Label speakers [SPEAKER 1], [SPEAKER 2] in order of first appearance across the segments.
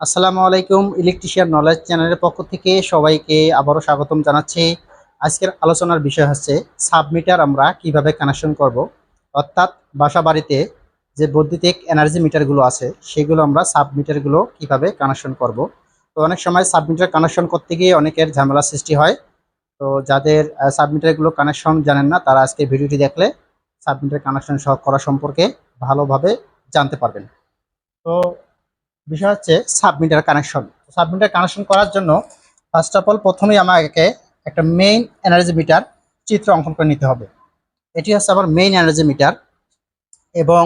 [SPEAKER 1] আসসালামু আলাইকুম electrician knowledge চ্যানেলের পক্ষ থেকে সবাইকে আবারও স্বাগতম জানাচ্ছি। আজকের আলোচনার বিষয় হচ্ছে সাবমিটার আমরা কীভাবে কানেকশন করব। অর্থাৎ বাসা বাড়িতে যে বৈদ্যুতিক এনার্জি মিটারগুলো আছে, সেগুলো আমরা সাবমিটারগুলো কীভাবে কানেকশন করব। তো অনেক সময় সাবমিটার কানেকশন করতে গিয়ে অনেকের ঝামেলা সৃষ্টি হয়। তো যাদের সাবমিটারগুলো কানেকশন জানেন না, তারা আজকে ভিডিওটি দেখলে সাবমিটার কানেকশন সহ করা সম্পর্কে ভালোভাবে জানতে পারবেন। তো বিষয় হচ্ছে সাবমিটার কানেকশন। সাবমিটার কানেকশন করার জন্য ফার্স্ট অফ অল প্রথমেই আমাকে একটা মেইন এনার্জি মিটার চিত্র অঙ্কন করে নিতে হবে। এটি হচ্ছে আমার মেইন এনার্জি মিটার এবং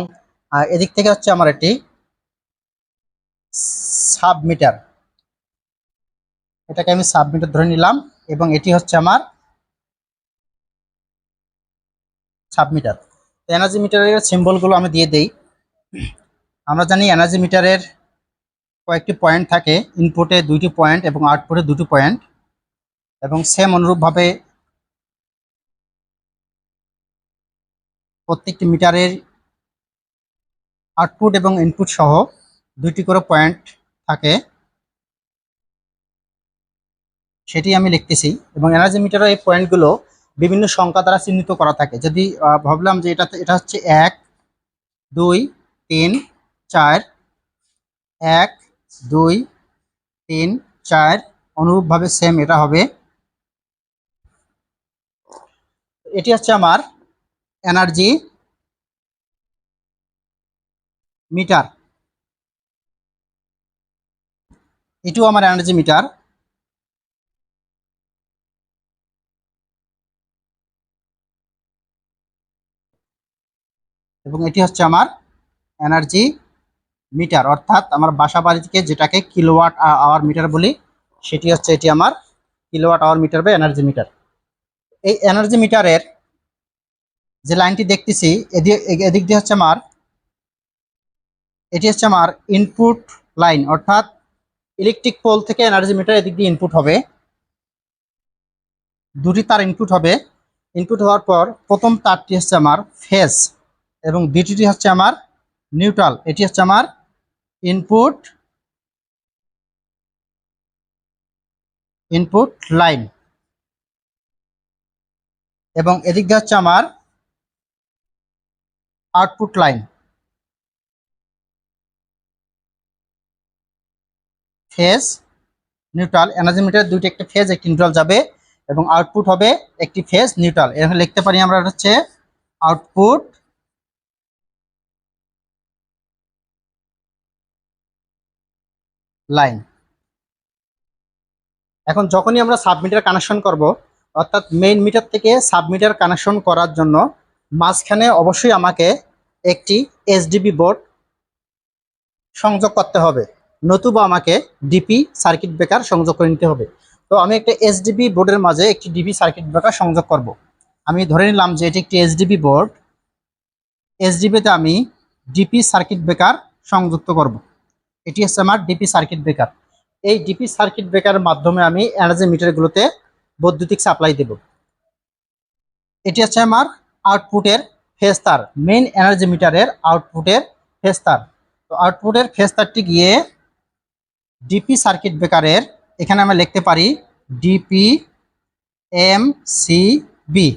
[SPEAKER 1] এদিক থেকে হচ্ছে আমার একটি সাবমিটার এটাকে আমি সাবমিটার ধরে নিলাম এবং এটি হচ্ছে আমার সাবমিটার এনার্জি মিটারের সিম্বলগুলো আমি দিয়ে দেই। আমরা জানি এনার্জি মিটারের কয়েকটি পয়েন্ট থাকে ইনপুটে দুইটি পয়েন্ট এবং আউটপুটে দুটি পয়েন্ট এবং সেম অনুরূপভাবে প্রত্যেকটি মিটারের আউটপুট এবং ইনপুট সহ দুইটি করে পয়েন্ট থাকে। সেটি আমি লিখতেছি, এবং এনার্জি মিটারের এই পয়েন্টগুলো বিভিন্ন সংখ্যা দ্বারা চিহ্নিত করা থাকে। যদি ভাবলাম যে এটা এটা হচ্ছে এক, দুই, তিন, চার, এক দুই, তিন, চার, অনুরূপভাবে সেম এটা হবে। এটি হচ্ছে আমার এনার্জি মিটার এটিও আমার এনার্জি মিটার এবং এটি হচ্ছে আমার এনার্জি মিটার, অর্থাৎ আমার বাসা বাড়ি থেকে যেটাকে কিলোওয়াট আওয়ার মিটার বলি, সেটি হচ্ছে এটি আমার কিলোওয়াট আওয়ার মিটার বা এনার্জি মিটার এই এনার্জি মিটারের যে লাইনটি দেখতেছি এদিক দিয়ে হচ্ছে আমার, এটি হচ্ছে আমার ইনপুট লাইন অর্থাৎ ইলেকট্রিক পোল থেকে এনার্জি মিটার এদিক দিয়ে ইনপুট হবে। দুটি তার ইনপুট হবে। ইনপুট হওয়ার পর প্রথম তারটি হচ্ছে আমার ফেস এবং দ্বিতীয়টি হচ্ছে আমার নিউট্রাল এটি হচ্ছে আমার ইনপুট ইনপুট লাইন এবং এদিক দিয়ে হচ্ছে আমার output line phase neutral energy meter দুইটি একটি ফেজ একটি নিউট্রাল যাবে এবং আউটপুট হবে একটি ফেজ নিউট্রাল এখানে লিখতে পারি আমরা হচ্ছে আউটপুট লাইন। এখন যখনই আমরা সাবমিটার কানেকশন করব, অর্থাৎ মেইন মিটার থেকে সাবমিটার কানেকশন করার জন্য মাঝখানে অবশ্যই আমাকে একটি এসডিবি বোর্ড সংযোগ করতে হবে। নতুবা আমাকে ডিপি সার্কিট ব্রেকার সংযোগ করে নিতে হবে। তো আমি একটা এসডিবি বোর্ডের মাঝে একটি ডিপি সার্কিট ব্রেকার সংযোগ করব। আমি ধরে নিলাম যে এটি একটি এসডিবি বোর্ড এসডিবিতে আমি ডিপি সার্কিট ব্রেকার সংযুক্ত করব। এটি হচ্ছে আমার ডিপি সার্কিট ব্রেকার এই ডিপি সার্কিট ব্রেকারের মাধ্যমে আমি এনার্জি মিটারগুলোতে বৈদ্যুতিক সাপ্লাই দেব। এটি হচ্ছে আমার আউটপুটের ফেজ তার মেইন এনার্জি মিটারের আউটপুটের ফেজ তার। তো আউটপুটের ফেজ তারটি গিয়ে ডিপি সার্কিট ব্রেকারের এখানে আমরা লিখতে পারি ডিপি এম সি বি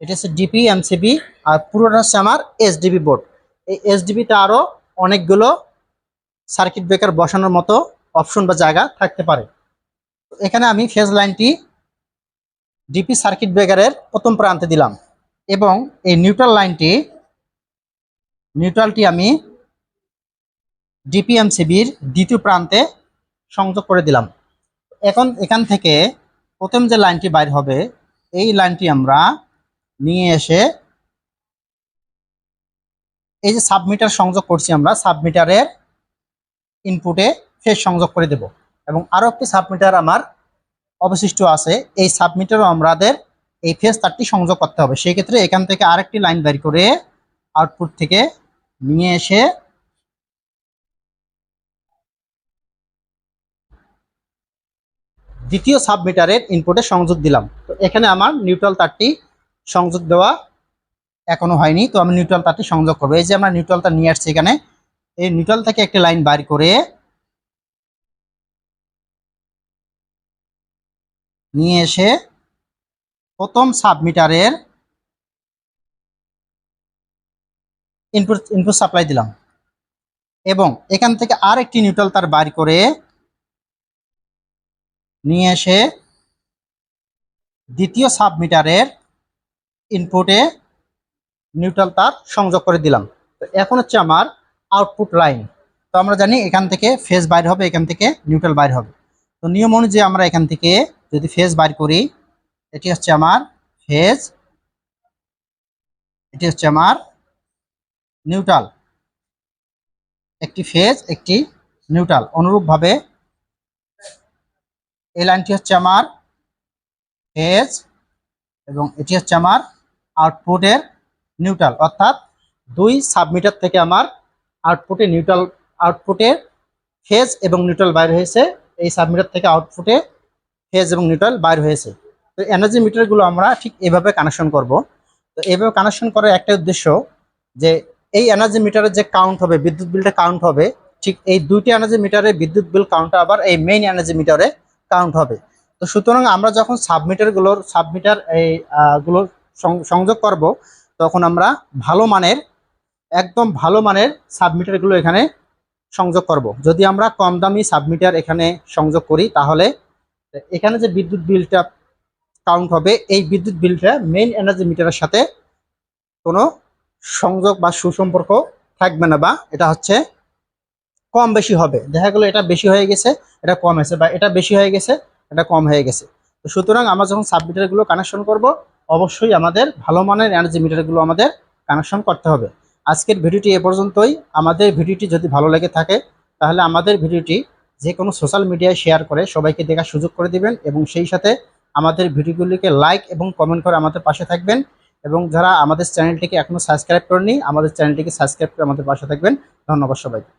[SPEAKER 1] এটা হচ্ছে ডিপি এমসিবি আর পুরোটা হচ্ছে আমার এসডিবি বোর্ড এই এসডিবিতে আরও অনেকগুলো সার্কিট ব্রেকার বসানোর মতো অপশন বা জায়গা থাকতে পারে। এখানে আমি ফেজ লাইনটি ডিপি সার্কিট ব্রেকারের প্রথম প্রান্তে দিলাম এবং এই নিউট্রাল লাইনটি নিউট্রালটি আমি ডিপিএমসিবির দ্বিতীয় প্রান্তে সংযোগ করে দিলাম। এখন এখান থেকে প্রথম যে লাইনটি বাইর হবে, এই লাইনটি আমরা নিয়ে এসে এই যে সাবমিটার সংযোগ করছি আমরা সাবমিটারের ইনপুটে ফেজ সংযোগ করে দেব। এবং আরও একটি সাবমিটার আমার অবশিষ্ট আছে। এই সাবমিটারও আমাদের এই ফেজ তারটি সংযোগ করতে হবে। সেই ক্ষেত্রে এখান থেকে আরেকটি লাইন বের করে আউটপুট থেকে নিয়ে এসে দ্বিতীয় সাবমিটারের ইনপুটে সংযোগ দিলাম। তো এখানে আমার নিউট্রাল তারটি সংযোগ দেওয়া এখনও হয়নি। তো আমি নিউট্রাল তারটি সংযোগ করব। এই যে আমরা নিউট্রাল তার নিয়ে আসছি এখানে এই নিউট্রাল থেকে একটা লাইন বাইর করে নিয়ে এসে প্রথম সাবমিটারের ইনপুট ইনপুট সাপ্লাই দিলাম। এবং এখান থেকে আর একটি নিউট্রাল তার বাইর করে নিয়ে এসে দ্বিতীয় সাবমিটারের ইনপুটে নিউট্রাল তার সংযোগ করে দিলাম। তো এখন হচ্ছে আমার আউটপুট লাইন তো আমরা জানি এখান থেকে ফেজ বাইর হবে, এখান থেকে নিউট্রাল বাইর হবে। তো নিয়ম অনুযায়ী আমরা এখান থেকে যদি ফেজ বাইর করি, এটি হচ্ছে আমার ফেজ এটি হচ্ছে আমার নিউট্রাল একটি ফেজ একটি নিউট্রাল অনুরূপভাবে এই লাইনটি হচ্ছে আমার ফেজ এবং এটি হচ্ছে আমার আউটপুটের নিউট্রাল অর্থাৎ দুই সাবমিটার থেকে আমার আউটপুটে নিউট্রাল আউটপুটে ফেজ এবং নিউট্রাল বাইর হয়েছে। এই সাবমিটার থেকে আউটপুটে ফেজ এবং নিউট্রাল বাইর হয়েছে। তো এনার্জি মিটারগুলো আমরা ঠিক এভাবে কানেকশন করব। তো এভাবে কানেকশন করার একটা উদ্দেশ্য যে এই এনার্জি মিটারের যে কাউন্ট হবে, বিদ্যুৎ বিলটা কাউন্ট হবে, ঠিক এই দুইটি এনার্জি মিটারে বিদ্যুৎ বিল কাউন্ট আবার এই মেইন এনার্জি মিটারে কাউন্ট হবে। তো সুতরাং আমরা যখন সাবমিটারগুলোর সাবমিটার এই গুলোর সংযোগ করব, তখন আমরা ভালো মানের একদম ভালো মানের সাবমিটারগুলো এখানে সংযোগ করব। যদি আমরা কম দামি সাবমিটার এখানে সংযোগ করি, তাহলে এখানে যে বিদ্যুৎ বিলটা কাউন্ট হবে, এই বিদ্যুৎ বিলটা মেইন এনার্জি মিটারের সাথে কোনো সংযোগ বা সুসম্পর্ক থাকবে না বা এটা হচ্ছে কম বেশি হবে। দেখা গেলো এটা বেশি হয়ে গেছে, এটা কম হয়েছে বা এটা বেশি হয়ে গেছে, এটা কম হয়ে গেছে। তো সুতরাং আমরা যখন সাবমিটারগুলো কানেকশন করব, অবশ্যই আমাদের ভালো মানের এনার্জি মিটারগুলো আমাদের কানেকশন করতে হবে। আজকের ভিডিওটি এ পর্যন্তই। আমাদের ভিডিওটি যদি ভালো লেগে থাকে, তাহলে আমাদের ভিডিওটি যে কোনো সোশ্যাল মিডিয়ায় শেয়ার করে সবাইকে দেখার সুযোগ করে দিবেন এবং সেই সাথে আমাদের ভিডিওগুলিকে লাইক এবং কমেন্ট করে আমাদের পাশে থাকবেন। এবং যারা আমাদের চ্যানেলটিকে এখনও সাবস্ক্রাইব করেনি আমাদের চ্যানেলটিকে সাবস্ক্রাইব করে আমাদের পাশে থাকবেন। ধন্যবাদ সবাইকে।